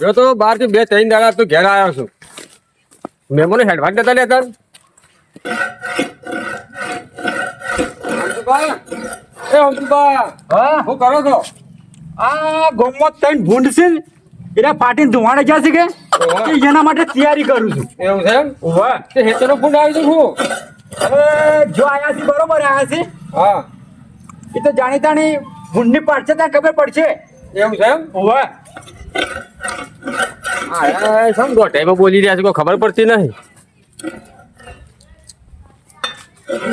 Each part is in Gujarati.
જો તો બારથી બે ત્રણ દાડા તું ઘેર આવ્યો છું. મેમોને હેડવાટ નતા લેતા એ હંસુભા, હા? હું કરો છો? આ ગોમત ત્રણ ભૂંડ છે ને એના પાટીને ધુવાડે જ્યાં છે કે. એના માટે તૈયારી કરું છું. એવું છે એમ? ઓવે તે હેતરનો ફૂંડ આવી છું હવે જો આયા છે બરોબર આયા છે હા. એ તો જાણી તાણી ભૂંડની પાડશે ત્યાં ખબર પડશે. એવું છે એમ? હા સમ દોઢાઈમાં બોલી રહ્યા છે? કોઈ ખબર પડતી નહીં.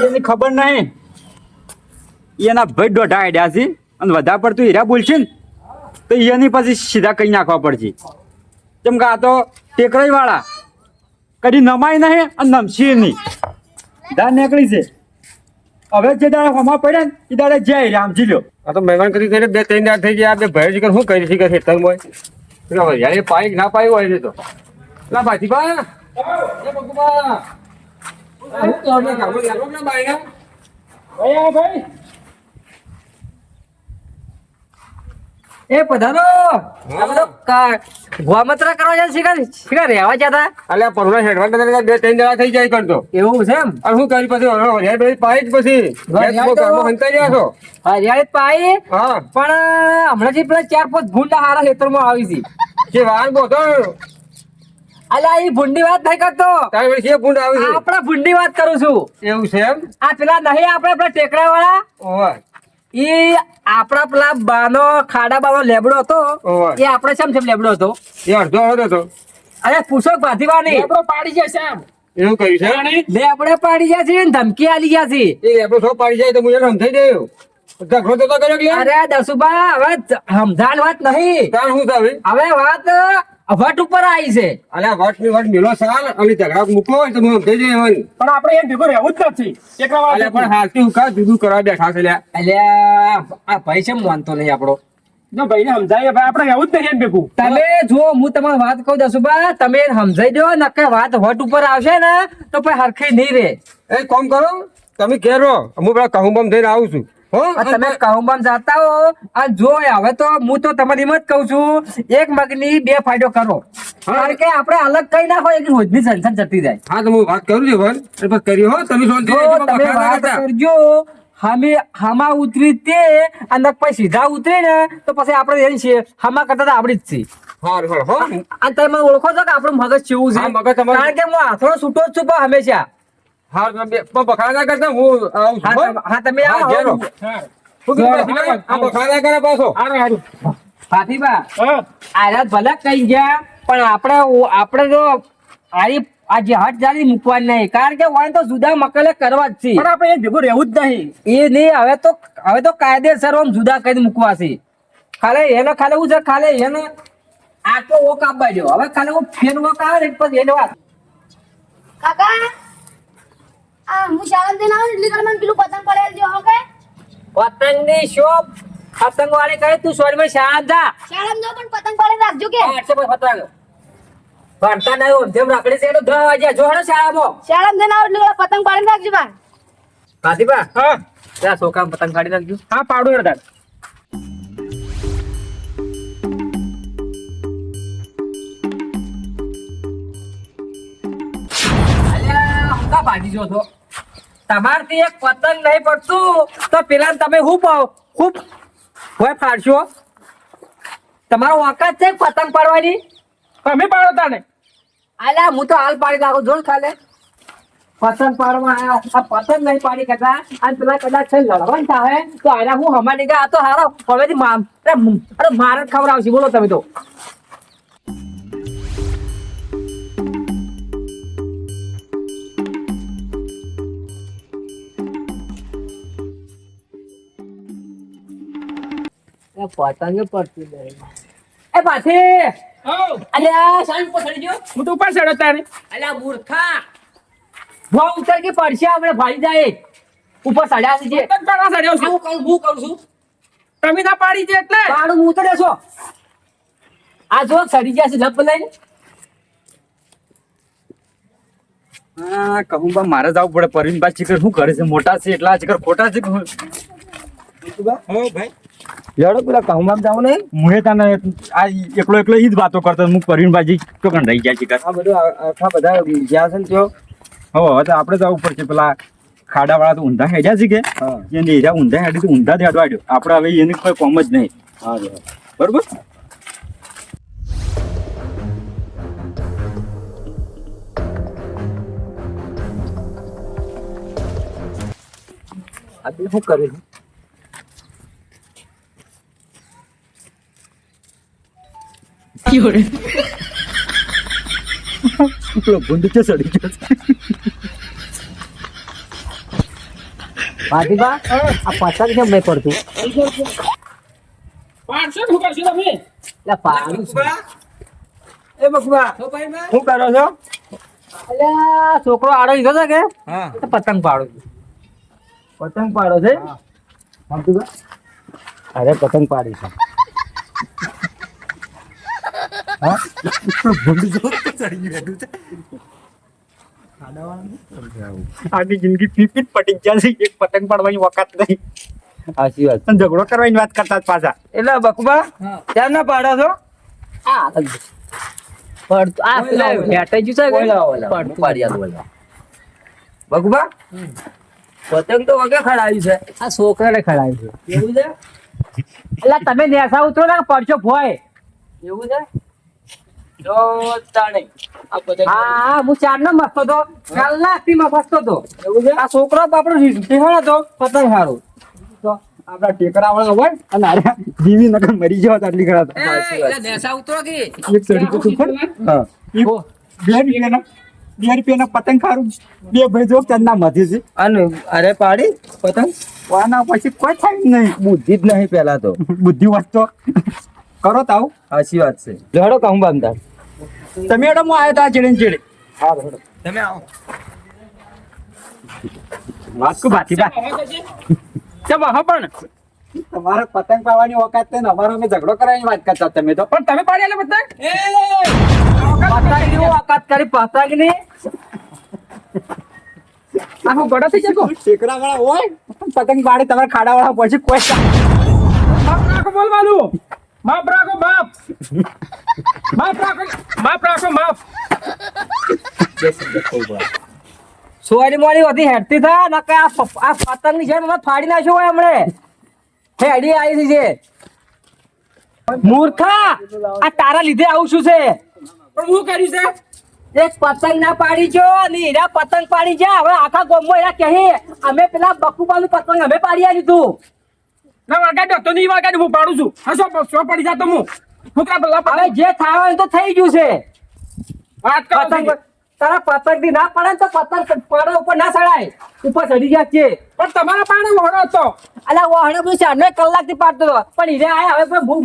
એની ખબર નહીં. એના ભાઈ દોઢા આઈડિયા છે. અને વધારે પડતું હીરા બોલશે ને તો એની પછી સીધા કઈ નાખવા પડશે. કેમ કે આ તો ટેકરાઈ વાળા કદી નમાય નહીં અને નમશે નહીં. દા નીકળી છે. હવે જે દાડે હોમાં પડ્યા ને એ દાડે જય રામજી લ્યો. આ તો મહેમાન કરી કરીને બે ત્રણ દાડ થઈ ગયા. બે ભાઈ શું કરી શીખે ખેતરમાં? પેલા યાર એ પાઈક ના પાઈ હોય છે તો. પેલા ભાતીબા એ ભગુબા આ શું કરો છો? કામમાં લાગો કે ના બાયણા? એ પધારો. આ બધો ગોમત્રા કરવા જાય શિકાર? શિકાર રહેવા જતા અલ્યા પરુણા હેડવા નતા બે ત્રણ દાડા થઈ જાય કરતો એવું છે એમ? અને હું કરી પછી હવે ભાઈ પાઈ જ પછી. હંતાઈ રહ્યા છો. હરિયાળી પાઈ હા. પણ હમણાં થી પેલા ચાર પાંચ ભૂંડા હારા ખેતરમાં આવી છે જે વાર બોતો અલ્યા એ ભૂંડી વાત નહીં કરતો. આપણા ભૂંડી વાત કરું છું. એવું છે એમ? આ પેલા નહીં આપણે પેલા ટેકરા વાળા એ આપણા પેલા બાનો ખાડા બાનો લેબડો હતો એ આપણે શેમ શેમ લેબડો હતો? એ અડધો હતો. તો અરે પૂછો ભાતીવાની. પાડી જાય શેમ? એવું કહ્યું છે? આપણે પાડી ગયા છે ને ધમકી આલી ગયા છે. એ લેબડો છો પાડી જાય તો હું એને સમજાઈ દેવું ઝઘડો તો કર્યો અરે દસુબા હવે સમજાણ વાત નહીં. તાણ શું થાવે? હવે વાત વટ ઉપર આવી છે. અલ્યા વટની વટ મેલો સાલ અને ઝઘડા મૂકો હોય તો હું સમજાઈ જઈ એને. પણ આપણે એમ ભેગો રહેવું જ નથી. એકલા પણ હાલથી હું કા જુદું કરવા બેઠા છે લ્યા અલ્યા આ ભાઈ છે માનતો નહીં આપણો. જો ભાઈને સમજાય ભાઈ આપણે રહેવું જ નહીં એમ ભેગું. તમે જો હું તમારી વાત કહું દસુબા તમે સમજાઈ દો નકે વાત વટ ઉપર આવશે ને તો પછી હરખી નહીં રે એ કોમ કરો તમે ઘેર રહો. હું પેલા કહું બમ થઈને આવું છું. તમે કહુંબમ જાતા હો. આ જો હવે તો હું તો તમારી મત કહું છું એક મગની બે ફાયદો કરો. કારણ કે આપણે અલગ કઈ ના હોય કે રોજની સંસદ જતી જાય. હા તો હું વાત કરું છું પછી કરી હો તમે શાંતિ જો તમે વાત. કરજો હમે હામા ઉતરી તે અને પછી સીધા ઉતરી ને તો પછી આપણે એની છે હામા કરતા તો આપણી જ છે. હા હા. હા અને તમે ઓળખો છો કે આપણું મગજ કેવું છે? મગજ કારણ કે હું હાથનો છૂટો જ છું પણ હંમેશા. હા તમે પણ બખાડા ના કરતા હું આવું છું હા તમે- હા તમે હા, આવો. ઘેર. રહો. હા. શું કીધું ભાઈ? આ બખાડા કરે પાછો. હારું હારું. ફાતીબા હા. ભલે કઈ ગયા પણ આપણે આપણે તો આરી આ જે હટ જાળી મૂકવાની નહીં. કારણ કે વાય તો જુદા મકલે કરવા જ છે. પણ આપણે ભેગું રહેવું જ નહીં. એ નહીં હવે તો હવે તો કાયદેસર આમ જુદા કરી મૂકવા છે. ખાલી એને ખાલી હું છે? ખાલી એને આટલો ઓક આપવા દો હવે ખાલી હું ફેર ઓક આવે ને પછી એને વાત કાકા? આ હું શાળા જઈને આવું ને એટલે મને પેલું પતંગ પડેલ જો ઓકે? પતંગની શોપ. પતંગ વાળી કહે તું સોરી માં શાળા જા. શાળા જો પણ પતંગ પડેલ રાખજો કે આઠસો પર પતંગ. ભણતા નહીં જેમ રાખડી છે તો દસ વાગ્યા જો હે શાળામાં. શાળા જઈને આવું એટલે પતંગ પાડી રાખજો બા. કાતીબા હા. ત્યાં છોકરા પતંગ કાઢી નાખજો. હા પાડું અડધા ભાજી ભાગી જો છો તમારથી એક પતંગ નહીં પડતું. તો પેલા તમે હું પાવ ખૂબ હોય ફાડશો તમારો વખત છે પતંગ પાડવાની? અમે પાડો તાને આલા હું તો હાલ પાડી નાખું. જો ખાલે? પતંગ પાડવા આ પતંગ નહીં પાડી કરતા અને પેલા કદાચ છે લડવાનું થાય તો આના હું હમણાં ગયા આ તો હારો. હવેથી અરે મારે ખબર આવશે. બોલો તમે તો. એ પતંગ પડતી નહીં એ પાછી! અલ્યા સાંજ પછડી ગયો. હું તો ઉપર ચડ્યો તારે. અલ્યા મૂર્ખા. ભો ઉતર કે પડશે આપણે ભાઈ જાય. ઉપર સડ્યા છે. જે ચડ્યો છું. હું કહું હું કહું છું. તમે ના પાડી છે એટલે. પાડું હું ઉતરે છો. આ જો સડી ગયા છે લપ લઈને. કહું બા મારે જવું પડે. પરવીનભાઈ ચીકર શું કરે છે? મોટા છે એટલા ચીકર ખોટા છે લેડો પેલા કહું જાવ ને. મુએ તને આ એકલો એકલો ઈ જ વાતો કરતો. હું પરવીનભાજી કોકણ રહી જાય છે આ બધું આ- આખા બધા જ્યાં છે ને હવે હવે તો આપણે જવું પડશે. પેલા ખાડા વાળા તો ઊંધા હેડ્યા છે કે. એને એરિયા ઊંધા હેડી તો ઊંધા જ હેડવા. આપણે હવે એની કોઈ કોમ જ નહીં. હા બરોબર? આ શું કરે છે? પેલો ભૂંડ છે સડી ગયો છે. આ પતંગ કેમ નહીં પડતું પાંચસો શું કરશો તમે એટલે પાડું એ બકુબા શું કરો છો? અલ્યા છોકરો આડો લીધો છે કે? હા. પતંગ પાડો છું. પતંગ પાડો છે? અરે પતંગ પાડી છે. આખી જિંદગી પીપીટ પટી ગયા છે એક પતંગ પાડવાની વખત નહીં. સાચી વાત. ઝઘડો કરવાની વાત કરતા જ પાછા. એટલે બકુબા ત્યાં ના પાડો છો. બકુબા પતંગ તો વગે ખડાવ્યું છે. આ છોકરાને ખડાવ્યું છે. એવું છે? એટલે તમે નેસા ઉતરો ને પડશો ભોય. એવું છે? છોકરો હતો પતંગ હારું. તો આપડા ટેકરા વાળા હોય અને અરે જીવી નકર મરી જાવ તો. આટલી ખરા નેસા ઉતરો કે એક સડી તો પણ હા. બે રૂપિયાના બે રૂપિયાના પતંગ ખારું બે ભાઈ જો ચંદા મધી છે. અને અરે પાડી પતંગ? આના પછી કોઈ થાય નહીં. બુદ્ધિ જ નહીં પેલા તો. બુદ્ધિ વાંચતો કરો તાવ. સાચી વાત છે. જડો કહું બાંધતા. તમે એડો હું આવ્યો તા ચેડે ને ચેડે. હા તમે આવો. વાત કો બાતી બા ચમ હા પણ? તમારો પતંગ પાવાની ઓકાત છે ને અમારો અમે ઝઘડો કરવાની વાત કરતા તમે તો. પણ તમે પાડી આલે પતંગ? પતંગની ઓકાત કરી પતંગની આખો ગળો થઈ જકો ટેકરા વાળા હોય? પતંગ પાડે તમારે ખાડા વાળા પછી કોઈ બોલવાનું. બાપ રાખો બાપ બાપ રાખો બાપ રાખો બાપ સોરી મોરી વધી હેડતી થા નકે આ આ પતંગની છે મને ફાડી નાખ્યો હોય હમણે. હેડી આવી છે મૂર્ખા આ તારા લીધે આવું શું છે? પણ હું કર્યું છે? એક પતંગ ના પાડી જો અને એના પતંગ પાડી જા હવે આખા ગામમાં એરા કહે અમે પેલા બકુબાનું પતંગ અમે પાડી તું. ના વગાડ્યો તો નહીં વગાડ્યો હું પાડું છું. હસો સો પડી જાતો હું તારા પેલા હવે જે થાય તો થઈ ગયું છે. વાત કરો પતંગ તારા પતંગથી ના પડે તો પતંગ પડે ઉપર ના ચડાય. ઉપર ચડી જાય છે. પણ તમારા પાણે વહોરો હતો અલા વાહણે બધું ચારનો કલાકથી પાડતો હતો. પણ હીરે આયા હવે પણ હું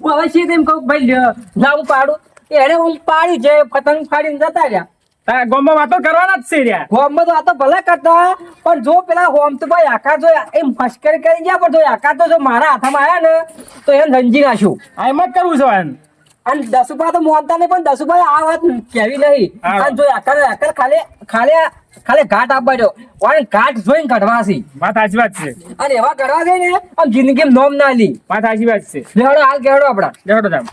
હું હવે છે તેમ કહું ભાઈ લ્યો, ના પાડું. એને હું પાડ્યું છે. પતંગ ફાડીને જતા રહ્યા. ગામમાં વાતો કરવાના જ છે રહ્યા ગોમમાં તો આ તો ભલે કરતા પણ જો પેલા હોમ તો ભાઈ આકાર જો એ મશ્કરી કરી ગયા પણ જો આકાર તો જો મારા હાથમાં આવ્યા ને તો એને રંજી નાખ્યું આ એમ જ કરવું છે એમ. અને દસુભા તો મોનતા નહીં પણ દસુભાઈ આ વાત કેવી નહીં. અને જો આકાર આકાર ખાલી ખાલી ખાલી ઘાટ આપવા દો. અને ઘાટ જોઈને કાઢવાસી વાત સાચી વાત છે. અને એવા કરવા છે ને આમ જિંદગી નોમ ના લી. વાત સાચી વાત છે. લેવડો હાલ કેવડો આપડા લેવડો જામ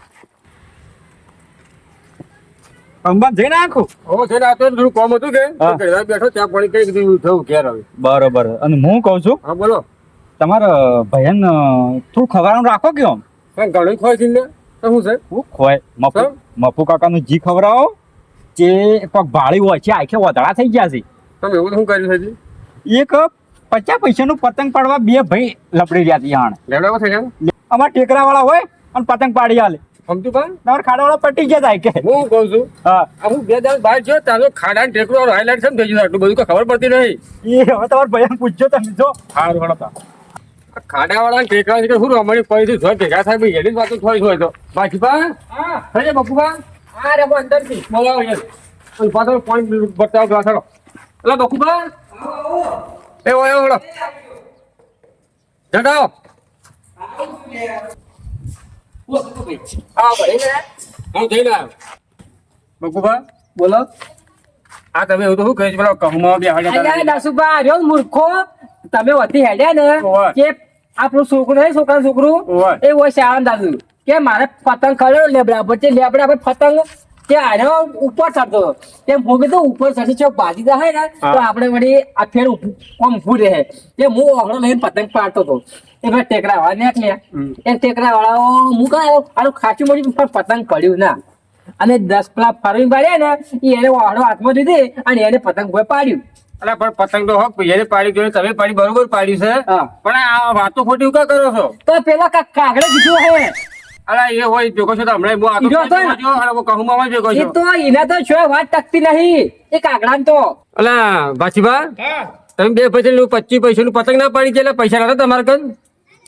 અંબા જઈને આખું? ઓ છે ને આ તો થોડું કોમ હતું કે. ઘરે બેઠો ત્યાં પણ કઈ કીધું થયું ઘેર હવે. બરોબર. અને હું કહું છું હા બોલો. તમારા ભયન થોડું ખવાનું રાખો કે આમ? હા ઘણું ખોય છે ને. તો શું છે? હું ખોય મફુ? મફુ કાકાનું જી ખવડાવો જે પગ ભાળી હોય છે આખે વધારા થઈ ગયા છે. તમે એવું શું કર્યું છે? એક પચાસ પૈસાનું પતંગ પાડવા બે ભાઈ લપડી રહ્યા હતી હાણ લેવડાવો થઈ ગયા અમારા ટેકરા વાળા હોય અને પતંગ પાડી હાલે સમજુ પા ખાડાવાળા પટી ગયા થાય કે. હું કહું છું હા. આ હું બે દાડ બહાર ગયો તારો ખાડા ટેકરો હાઈલાઇટ છે ને થઈ ગયું આટલું બધું ખબર પડતી નહીં. એ હવે તમારા ભયન પૂછજો તમે જો. સારું ટેકરા છે શું રમણી પડી છે? ભેગા થાય ભાઈ એની વાતો થોડી હોય તો. બાકી પા હા થઈ જાય હા રે અંદરથી બોલાવો યાર પાછો પોઈન્ટ બતાવો ગ્લાસ એટલે બકુભા એ ઓય ઓળો જડાઓ હા ભલે હું જઈને આવ્યો બકુભા બોલો. આ તમે એવું તો શું કહે છે? પેલા કહુમાં બે હાડ્યા અલ્યા રહ્યો મૂર્ખો. તમે વધી હેડ્યા ને કે આપણું છોકરું નહીં છોકરા? છોકરું એ હોય શ્યામ દાદુ કે મારે પતંગ ખર્યો લેબડા પર તે લેબડા પર પતંગ. આને ઉપર ચડતો તે હું કીધું ઉપર ચડશે ચોક ભાજી જાય ને તો આપણે વળી આ ફેર આમ ઊભું રહે. તે હું ઓગણો લઈને પતંગ પાડતો હતો. એ ભાઈ ટેકરા વાળા નીકળ્યા એ ટેકરા વાળાઓ હું કાં આનું ખાચું મોડી પણ પતંગ પડ્યું ના. અને દસ પેલા ફરવી પાડ્યા ને એને વાળો હાથમાં દીધી અને એને પતંગ ભાઈ પાડ્યું. અલા પણ પતંગ તો હોક એને પાડી ગયો તમે પાડી બરોબર પાડ્યું છે. પણ આ વાતો ખોટી કા કરો છો? તો પેલા કાગડે કીધું હે. અલા એ હોય ભેગો છો તો હમણાં હું આ તો ઈજો હતો ને? જો અને કહું માં ભેગો એ તો એના તો છો વાત ટકતી નહીં. એ કાગડા તો. અલા બાચીબા તમે બે પૈસા પચીસ પૈસા નું પતંગ ના પાડી છે એટલે પૈસા ના તમારે કન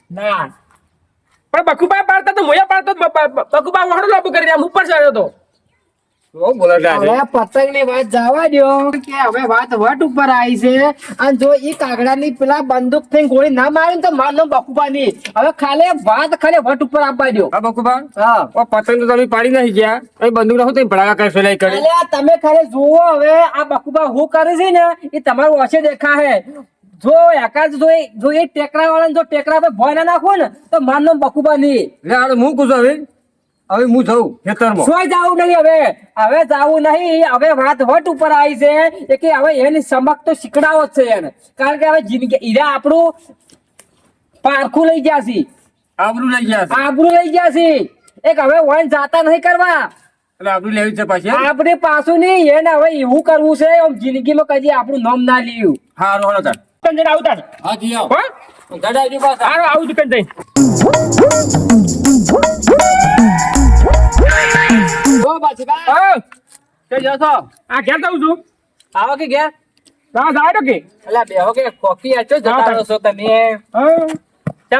ના. પણ બકુબા પાડતા તો મોયા પાડતો બકુબા વહડો લાભ કરી દે હું ઉપર ચડ્યો તો. શું બોલે છે આજે? હવે પતંગની વાત જવા દો કે હવે વાત વટ ઉપર આવી છે. અને જો એ કાગડા ની પેલા બંદૂકથી ગોળી ના મારી તો માર નામ બકુબા ની હવે ખાલી વાત ખાલી વટ ઉપર આપવા દો હા બકુબા? હા. પતંગ તો તમે પાડી નહીં ગયા. એ બંદૂક ના તમે ભડાકા કરી તમે ખાલી જુઓ હવે આ બકુબા હું કરે છે ને એ તમારું ઓછે દેખા હે જો એકાદ જો જો એ ટેકરા વાળા જો ટેકરા પર ભય ના નાખો ને તો માર નો બકુબા ની એટલે હું કું છું હવે. હવે હું જઉં ખેતરમાં. સોય જાવું નહીં હવે. હવે જાવું નહીં. હવે વાત વટ ઉપર આવી છે એ કે હવે એની સમક તો શીખડાવો જ છે એને. કારણ કે હવે જિંદગી ઈરા આપણું પારખું લઈ ગયા છે. આબરૂ લઈ ગયા છે. આબરું લઈ ગયા છે. એક હવે વન જાતા નહીં કરવા. એટલે આબરૂ લેવી છે પાછી આપણે પાછું નહીં. એને હવે એવું કરવું છે આમ જિંદગીમાં કદી આપણું નામ ના લીધું હારું હાલો તાર. દુકાન આવતા હા જી આવ. હો? ગાડા આવજો પાછા હારો આવું દુકાન પાછી કે જો છો આ ઘેર જાઉં છું? આવો કે અલા બેહો કે. આચો છો તમે હા.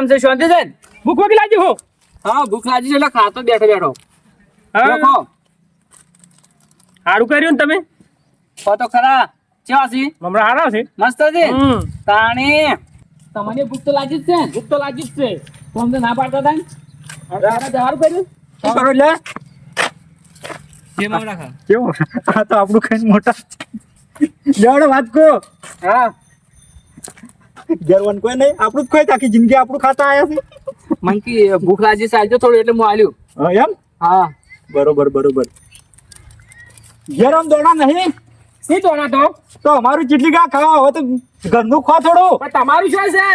છે શાંતિ છે ભૂખ વાગી લાગી હો. હા. ભૂખ લાગી છે એટલે ખાતો બેઠો બેઠો દેખો સારું કર્યું ને તમે? તો ખરા કેવા છે હારા છે. મસ્ત છે તાણી તમને ભૂખ તો લાગી જ છે ભૂખ તો લાગી જ છે. તો ના પાડતા હતા ને? સારું કર્યું? કરો લે જે મામલા ખા આ તો આપણું ખાઈને મોટા. જવાડો વાત કહો હા. જરવન કોઈ નહીં આપણું જ કોઈ આખી જિંદગી આપણું ખાતા આયા છે. મને ભૂખ લાગી છે થોડું એટલે હું આલ્યું. હા, એમ? હા. બરોબર બરોબર. ઘેર આમ દોડા નહીં? નહીં તો ના તો તો અમારું ચીટલી કા ખાવા હવે તો ઘરનું ખા થોડું. પણ તમારું શું છે?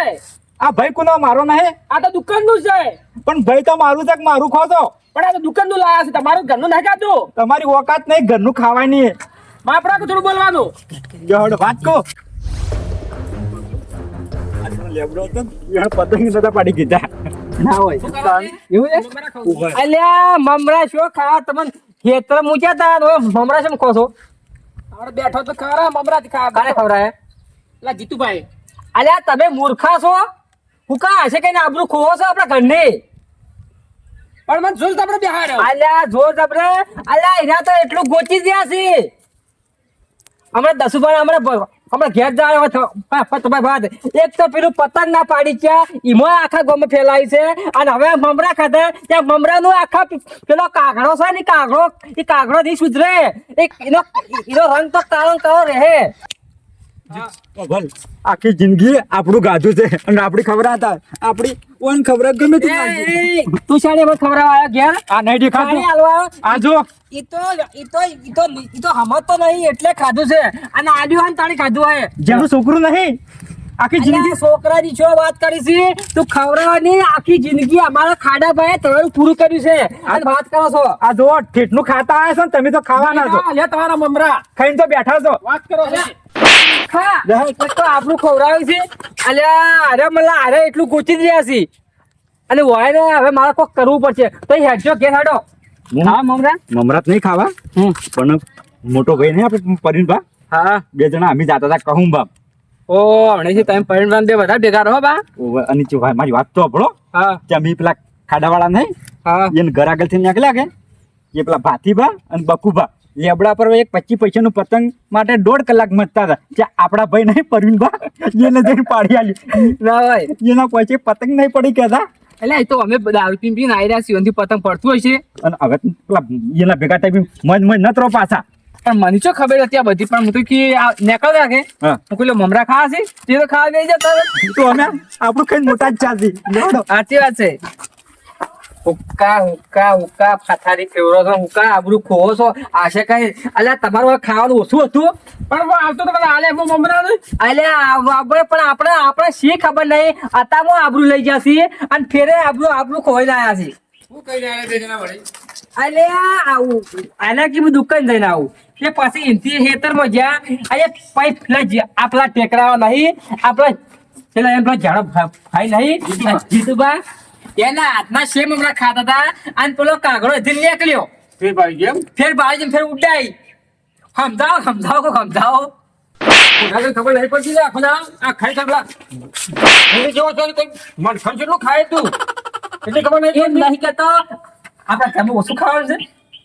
આ ભાઈ કોનો મારો નહીં? આ તો દુકાનનું નું છે. પણ ભાઈ તો મારું છે મારું ખો તો પણ આ તો દુકાનનું લાયા છે. તમારું ઘરનું નહીં ખાતું? તમારી ઓકાત નહીં ઘરનું ખાવાય નહીં. બાપરા થોડું બોલવાનું. જોડ વાત કો લેબડો હતો પતંગ નતા પાડી કીધા. ના હોય. એવું છે? અલ્યા મમરા શું ખાવા? તમને ખેતર મૂક્યા તા ને મમરા શું ખો છો? આપણે બેઠો તો ખરા મમરા જ ખાવા કાને ખવડાય પેલા જીતુભાઈ. અલ્યા તમે મૂર્ખા છો? હુકા હશે કે આબરું ખોવો છો આપણા ઘરની. પણ મને જોર તમને બેહાડ્યો અલ્યા જોર જબરે અલ્યા એના તો એટલું ગોચી ગયા છે. હમણાં દસુભાઈ હમણાં હમણાં ઘેર જાય તમારી વાત એક તો પેલું પતંગ ના પાડી ગયા એમાં આખા ગમે ફેલાય છે. અને હવે મમરા ખાતે ત્યાં મમરાનું આખા પેલો કાગડો છે ને કાગડો એ કાગડો નહીં સુધરે એનો એનો રંગ તો કાળો કાળો રહે. આખી જિંદગી આપણું ગાધું છે અને આપણી ખબર હતા. આપણી ઓન ખબર ગમે તે તું શાળી મને ખબર આવ્યા ઘેર આ નહીં દેખાતું. આ જો. ઈ તો ઈ તો ઈ તો ઈ તો હમત તો નહીં એટલે ખાધું છે. અને આલ્યું હાન તાણી ખાધું હે જેનું છોકરું નહીં? આખી જિંદગી છોકરાની છો વાત કરી છે? તું ખવડાવવાની આખી જિંદગી અમારા ખાડા ભાઈ તમારું પૂરું કર્યું છે. અને વાત કરો છો. આ જો ઠેઠનું ખાતા આવ્યા છો ને તમે તો ખાવાના છો. લે તમારા મમરા. ખાઈને તો બેઠા છો. વાત કરો છો. એટલે તો આપણું ખવડાવ્યું છે. અલ્યા અરે મલા અરે એટલું ગોચી રહ્યા છે. અને હોય ને હવે મારે કોક કરવું પડશે. તો હેડજો ઘેર હેડો. હા મમરા? મમરાત નહીં ખાવા. પણ મોટો ભાઈ નહીં આપણે પરીનભા હા. બે જણા અમે જાતા હતા કહું બાપ. ઓ હમણાંથી તમે પરિણામ બે બધા ભેગા રહો બા. અને જો ભાઈ મારી વાત તો આપણો હા. કે અમે પેલા ખાડાવાળા નહીં હા. એને ઘર આગળથી નીકળ્યા કે? એ પેલા ભાતીભા અને બકુભા લેબડા પર એક પચીસ પૈસાનું પતંગ માટે દોઢ કલાક મચતા હતા. ત્યાં આપણા ભાઈ નહીં પરવીનભા એને જઈને પાડી આલ્યું ના હોય એના પછી પતંગ નહીં પડી કહેતા એટલે એ તો અમે દારૂ પીને પીને આવી રહ્યા છીએ પતંગ પડતું હોય છે અને હવે પેલા એના ભેગા થઈ મજ મજ નતરો પાછા. પણ મને શું ખબર હતી આ બધી પણ હું તો કે આ નીકળ રાખે હું. કોઈ મમરા ખાવા છે તે તો ખાવા બેસી જતા તો અમે આપણું કઈ મોટા જ ચાલતી. સાચી વાત છે. હુક્કા હુક્કા હુક્કા પથારી ફેવરો છો હુક્કા આબરૂ ખોવો છો. આશે કઈ? અલ્યા તમારું ખાવાનું ઓછું હતું. પણ હું આવતો તો આલે હું મમરા અલ્યા આપણે પણ આપણે આપણે શી ખબર નહીં. અતામાં આબરૂ લઈ ગયા છીએ અને ફેરે આબરૂ આબરૂ ખોઈ લાયા છે રહ્યા વળી? અલ્યા આવું આના કે હું દુકાન જઈને આવું. કે પછી એમથી હેતરમાં જ્યાં અલ્યા પાઇપ પેલા જે- આપલા ટેકરાવા નહીં આપણા પેલા એમ પેલા ઝાડો ભાઈ નહીં જીતુબા. એના હાથમાં સેમ હમણાં ખાતા હતા અને પેલો કાગડો હજી નીકળ્યો. ફેર ભાઈ ગયો ફેર ફેર જેમ ફેર ઉડાઈ. સમજાવો સમજાવો કો સમજાવો ખબર નહીં પડતી લે આ ખાઈ તો ભૂલી જેવો છો ને કંઈક ખાય તું. એટલી ખબર નહીં નહીં કહેતો. આપણા ઓછું ખાવાનું છે?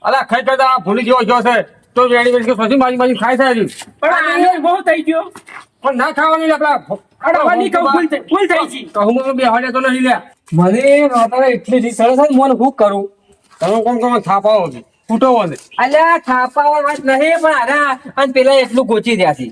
અલા ખાઈ તો આ ભૂલી જેવો છો છે. તો વેણી વેણી પછી મારી મારી ખાય થાય. પણ બહુ થઈ ગયો. પણ ના ખાવાની આપડા ભૂલ થઈ ગઈ. કહું બે હાલે તો નહીં લે મને માતાને એટલી રીત સરસ છે મને શું કરું? તમે કોણ કોણ થાપાવો છે? ફૂટો ને અલ્યા ખાપાવા વાત નહીં પણ અરે અને પેલા એટલું ગોચી રહ્યા છે.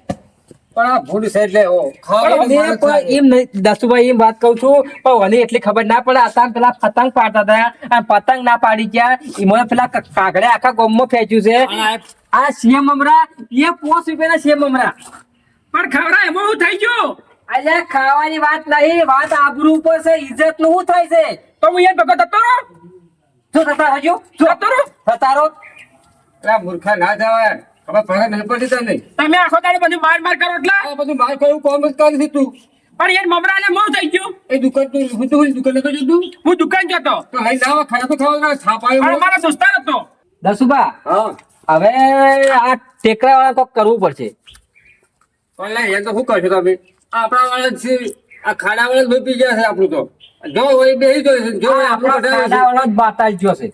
પણ આ ભૂલ છે એટલે ઓ પણ ખાવાની મને માણસ કોઈ છે. એમ નહીં. દસુભાઈ એમ વાત કહું છું પણ મને એટલી ખબર ના પડે. પેલા પતંગ પાડતા હતા. અને પતંગ ના પાડી ગયા. એમાં પેલા ક- આખા ગોમમાં ફેંચ્યું છે. આ સીએમ મમરા એ પોસ રૂપિયાના સીએમ મમરા પણ ખવડાય એમાં હું થઈ ગયું. અલ્યા ખાવાની વાત નહીં વાત આબરૂ ઉપર છે ઇજ્જતનું શું થાય છે? તો હું યાર ભગત હતો? ને? શું થતા હજુ? હતો ને? થતારો પેલા મૂર્ખા ના જવાય હવે ભગત નહીં પડતી નહીં. તમે આખો દાડો બધું માર માર કરો એટલે? આ બધું માર કોઈ કોમ જ કરી દીધું તું. પણ યાર મમરા ને મોં થઈ ગયું. એ દુકાન તો હું તો દુકાન તો જતું. હું દુકાન જતો. તો હાઈ જાવ ખાના તો ખાવા થાપાયો પણ મારા દોસ્તાર હતો. દસુબા હા. હવે આ ટેકરા વાળા કોક કરવું પડશે. પણ લે, એ તો શું કરશો તમે? આપણા વાળા છે. આ ખાડા વાળા જ ભાઈ પી ગયા છે આપણું તો. જો હોય બે ગયો છે. જો આપણા ખાડા વાળો જ બાતાલ ગયો છે.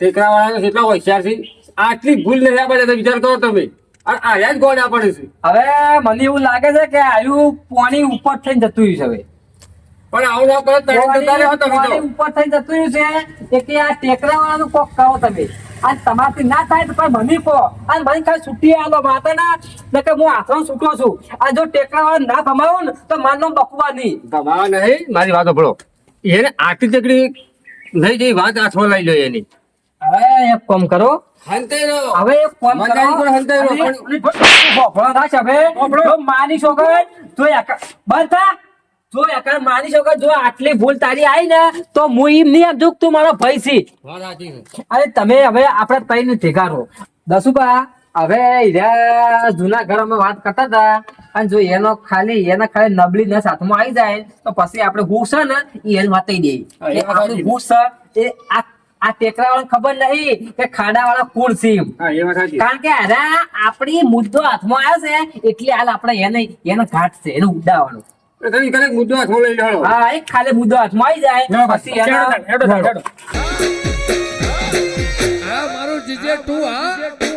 ટેકરા વાળા કેટલા હોશિયાર છે. આટલી ભૂલ નહીં આપણે તો વિચાર કરો તમે. આયા જ ગોડા પડે છે. હવે મને એવું લાગે છે કે આયુ પાણી ઉપર થઈને જતું રહ્યું છે હવે. પણ આવું ના કરો તરત જતા રહો તમે પાણી તો. ઉપર થઈ જતું રહ્યું છે કે આ ટેકરા વાળાનું કોક કહો તમે. અને તમારથી ના થાય તો પણ મને કહો અને મને ખાલી છૂટી આલો માતાના. નકર હું હાથમાં છૂટો છું. આ જો ટેકરા વાળા ના ભમાવો ને તો મારનો બકવા નહીં. ભમાવા નહીં મારી વાત સાંભળો. એને આટલી તકડી નહીં જઈ વાત હાથમાં લઈ લો એની. હવે એક કામ કરો. હંતે હવે એક કામ કરો. ના. માની છો કે જો એકા- બંધ થા. જો એકા માની શકો જો આટલી ભૂલ તારી આવી ને તો હું એમ નહીં આપજો તું મારો ભાઈ છી. અરે તમે હવે આપણા તઈને ઠેકારો દસુભા હવે જૂના ઘર અમે વાત કરતા હતા. અને જો એનો ખાલી એના ખાલી નબળી નસ હાથમાં આવી જાય તો પછી આપણે હું છે ને એ એને વાતાઈ દઈએ. આપણું. હું છે એ આ આ ટેકરા વાળા ખબર નહીં કે ખાડા વાળા કોણ છે કારણ કે અરે આપણી મુદ્દો હાથમાં આવ્યો છે એટલે હાલ આપણે એને એનો ઘાટ છે એને ઉડાવવાનો. તમે કદાચ મુદ્દો હાથમાં લઈ લો હા એક ખાલી મુદ્દો હાથમાં આવી જાય. પછી એનો હેડો હેડો. મારું જીજે તું આ